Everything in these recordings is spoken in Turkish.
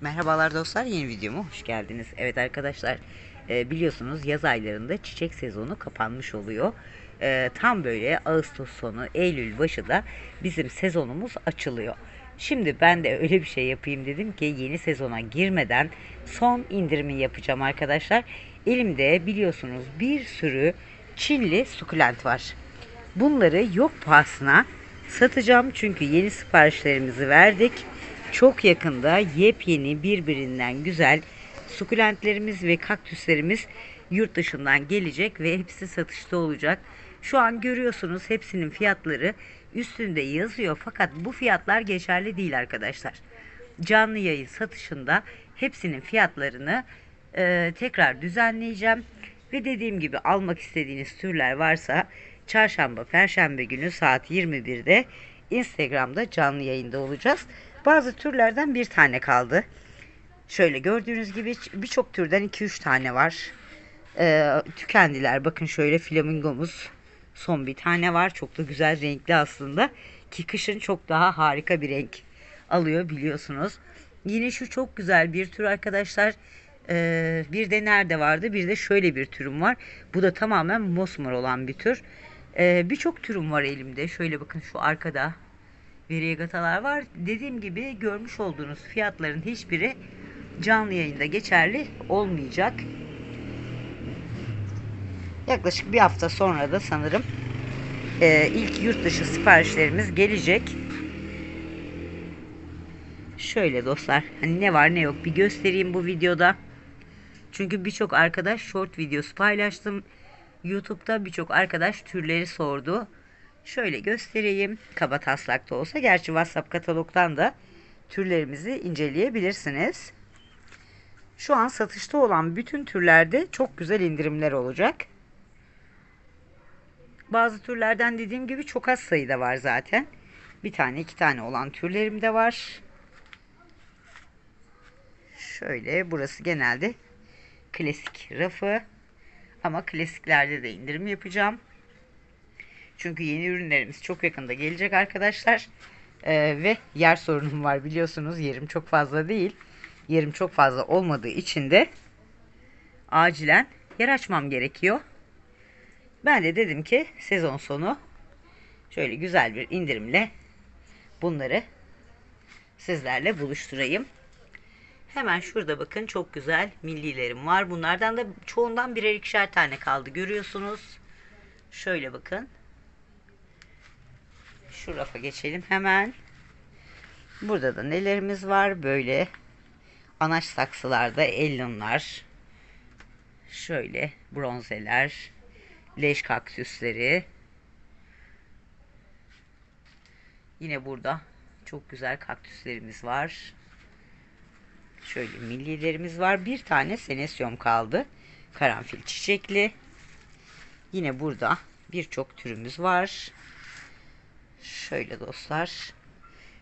Merhabalar dostlar yeni videoma hoş geldiniz. Evet arkadaşlar e, biliyorsunuz yaz aylarında çiçek sezonu kapanmış oluyor. E, tam böyle Ağustos sonu Eylül başı da bizim sezonumuz açılıyor. Şimdi ben de öyle bir şey yapayım dedim ki yeni sezona girmeden son indirimi yapacağım arkadaşlar. Elimde biliyorsunuz bir sürü Çinli sukulent var. Bunları yok pahasına satacağım çünkü yeni siparişlerimizi verdik. Çok yakında yepyeni birbirinden güzel sukulentlerimiz ve kaktüslerimiz yurt dışından gelecek ve hepsi satışta olacak. Şu an görüyorsunuz hepsinin fiyatları üstünde yazıyor fakat bu fiyatlar geçerli değil arkadaşlar. Canlı yayın satışında hepsinin fiyatlarını e, tekrar düzenleyeceğim. Ve dediğim gibi almak istediğiniz türler varsa çarşamba, perşembe günü saat 21'de Instagram'da canlı yayında olacağız. Bazı türlerden bir tane kaldı. Şöyle gördüğünüz gibi birçok türden 2-3 tane var. Ee, tükendiler. Bakın şöyle flamingomuz son bir tane var. Çok da güzel renkli aslında. Ki kışın çok daha harika bir renk alıyor biliyorsunuz. Yine şu çok güzel bir tür arkadaşlar. Ee, bir de nerede vardı? Bir de şöyle bir türüm var. Bu da tamamen mosmor olan bir tür. Ee, Birçok türüm var elimde. Şöyle bakın şu arkada verigatalar var. Dediğim gibi görmüş olduğunuz fiyatların hiçbiri canlı yayında geçerli olmayacak. Yaklaşık bir hafta sonra da sanırım e, ilk yurt dışı siparişlerimiz gelecek. Şöyle dostlar hani ne var ne yok bir göstereyim bu videoda. Çünkü birçok arkadaş short videosu paylaştım. YouTube'da birçok arkadaş türleri sordu. Şöyle göstereyim. Kaba taslakta olsa. Gerçi WhatsApp katalogdan da türlerimizi inceleyebilirsiniz. Şu an satışta olan bütün türlerde çok güzel indirimler olacak. Bazı türlerden dediğim gibi çok az sayıda var zaten. Bir tane iki tane olan türlerim de var. Şöyle burası genelde klasik rafı. Ama klasiklerde de indirim yapacağım. Çünkü yeni ürünlerimiz çok yakında gelecek arkadaşlar. Ee, ve yer sorunum var biliyorsunuz. Yerim çok fazla değil. Yerim çok fazla olmadığı için de acilen yer açmam gerekiyor. Ben de dedim ki sezon sonu şöyle güzel bir indirimle bunları sizlerle buluşturayım. Hemen şurada bakın çok güzel millilerim var. Bunlardan da çoğundan birer ikişer tane kaldı. Görüyorsunuz. Şöyle bakın. Şu rafa geçelim hemen. Burada da nelerimiz var? Böyle anaç saksılarda ellonlar. Şöyle bronzeler. Leş kaktüsleri. Yine burada çok güzel kaktüslerimiz var. Şöyle millilerimiz var. Bir tane senesyum kaldı. Karanfil çiçekli. Yine burada birçok türümüz var. Şöyle dostlar.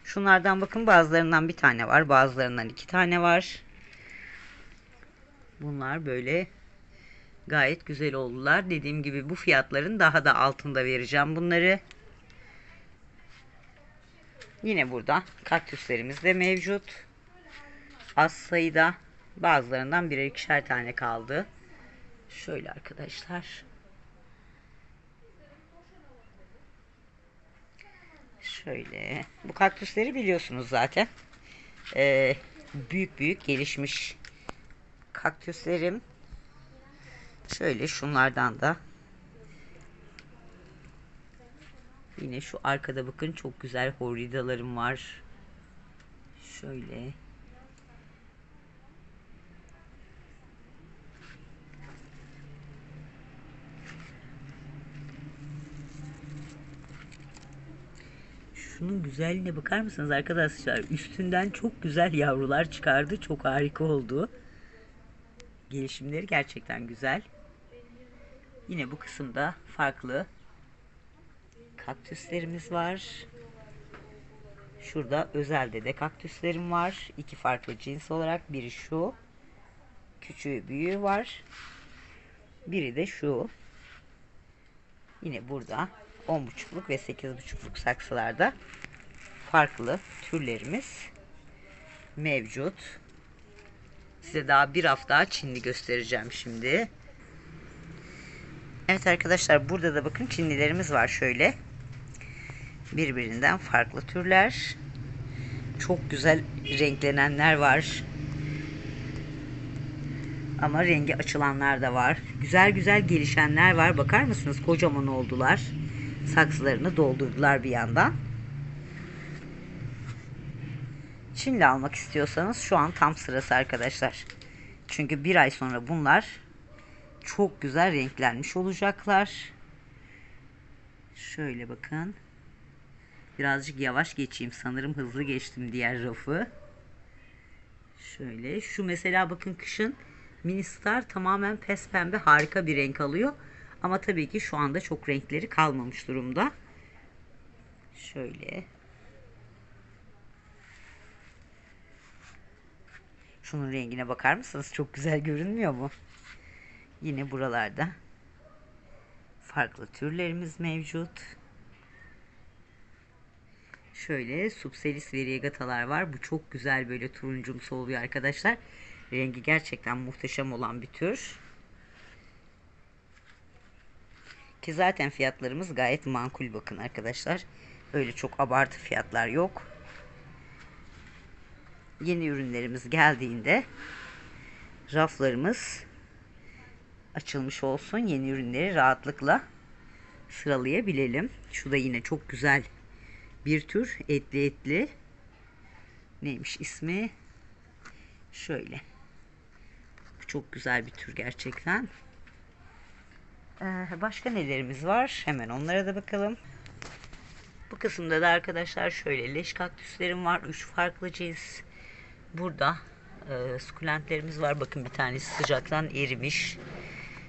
Şunlardan bakın bazılarından bir tane var. Bazılarından iki tane var. Bunlar böyle gayet güzel oldular. Dediğim gibi bu fiyatların daha da altında vereceğim bunları. Yine burada kaktüslerimiz de mevcut. Az sayıda bazılarından birer ikişer tane kaldı. Şöyle arkadaşlar. Şöyle. Bu kaktüsleri biliyorsunuz zaten. Ee, büyük büyük gelişmiş kaktüslerim. Şöyle şunlardan da. Yine şu arkada bakın çok güzel horidalarım var. Şöyle. Şunun güzelliğine bakar mısınız arkadaşlar? Üstünden çok güzel yavrular çıkardı. Çok harika oldu. Gelişimleri gerçekten güzel. Yine bu kısımda farklı kaktüslerimiz var. Şurada özelde de kaktüslerim var. İki farklı cins olarak. Biri şu. Küçüğü büyüğü var. Biri de şu. Yine burada 10.5'luk ve 8.5'luk saksılarda farklı türlerimiz mevcut. Size daha bir hafta Çinli göstereceğim şimdi. Evet arkadaşlar burada da bakın Çinlilerimiz var şöyle. Birbirinden farklı türler. Çok güzel renklenenler var. Ama rengi açılanlar da var. Güzel güzel gelişenler var. Bakar mısınız? Kocaman oldular. Saksılarını doldurdular bir yandan. Çinli almak istiyorsanız şu an tam sırası arkadaşlar. Çünkü bir ay sonra bunlar çok güzel renklenmiş olacaklar. Şöyle bakın. Birazcık yavaş geçeyim. Sanırım hızlı geçtim diğer rafı. Şöyle. Şu mesela bakın kışın mini star tamamen pes pembe harika bir renk alıyor. Ama tabii ki şu anda çok renkleri kalmamış durumda. Şöyle. Şunun rengine bakar mısınız? Çok güzel görünmüyor mu? Yine buralarda farklı türlerimiz mevcut. Şöyle subselis variegatalar var. Bu çok güzel böyle turuncumsu oluyor arkadaşlar. Rengi gerçekten muhteşem olan bir tür. Ki zaten fiyatlarımız gayet makul bakın arkadaşlar. Öyle çok abartı fiyatlar yok. Yeni ürünlerimiz geldiğinde raflarımız açılmış olsun. Yeni ürünleri rahatlıkla sıralayabilelim. Şu da yine çok güzel bir tür etli etli. Neymiş ismi? Şöyle. Çok güzel bir tür gerçekten. Ee, başka nelerimiz var? Hemen onlara da bakalım. Bu kısımda da arkadaşlar şöyle leş kaktüslerim var. Üç farklı cins. Burada e, sukulentlerimiz var. Bakın bir tanesi sıcaktan erimiş.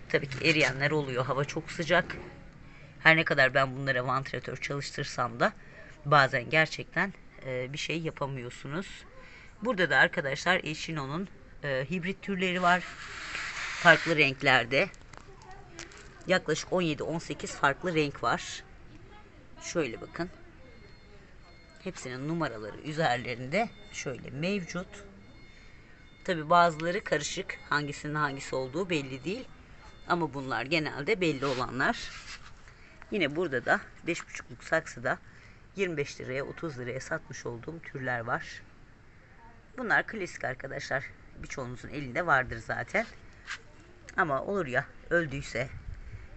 Tabii ki eriyenler oluyor. Hava çok sıcak. Her ne kadar ben bunlara vantilatör çalıştırsam da bazen gerçekten e, bir şey yapamıyorsunuz. Burada da arkadaşlar Eşino'nun e, hibrit türleri var. Farklı renklerde. Yaklaşık 17-18 farklı renk var. Şöyle bakın. Hepsinin numaraları üzerlerinde şöyle mevcut. Tabi bazıları karışık. Hangisinin hangisi olduğu belli değil. Ama bunlar genelde belli olanlar. Yine burada da 5,5'luk saksıda 25 liraya 30 liraya satmış olduğum türler var. Bunlar klasik arkadaşlar. Birçoğunuzun elinde vardır zaten. Ama olur ya öldüyse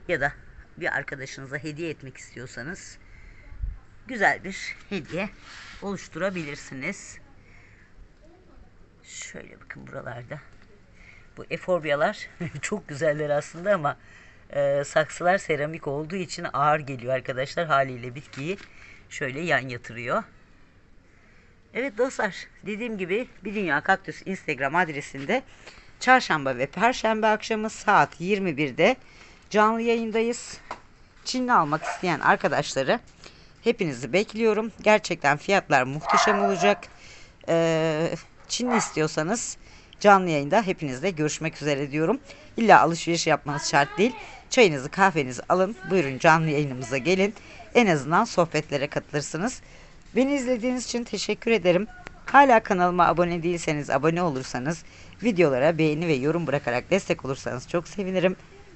ya da bir arkadaşınıza hediye etmek istiyorsanız güzel bir hediye oluşturabilirsiniz. Şöyle bakın buralarda. Bu eforbiyalar çok güzeller aslında ama e, saksılar seramik olduğu için ağır geliyor arkadaşlar. Haliyle bitkiyi şöyle yan yatırıyor. Evet dostlar dediğim gibi Bir Dünya Kaktüs Instagram adresinde çarşamba ve perşembe akşamı saat 21'de canlı yayındayız. Çinli almak isteyen arkadaşları hepinizi bekliyorum. Gerçekten fiyatlar muhteşem olacak. Ee, Çinli istiyorsanız canlı yayında hepinizle görüşmek üzere diyorum. İlla alışveriş yapmanız şart değil. Çayınızı kahvenizi alın. Buyurun canlı yayınımıza gelin. En azından sohbetlere katılırsınız. Beni izlediğiniz için teşekkür ederim. Hala kanalıma abone değilseniz abone olursanız, videolara beğeni ve yorum bırakarak destek olursanız çok sevinirim.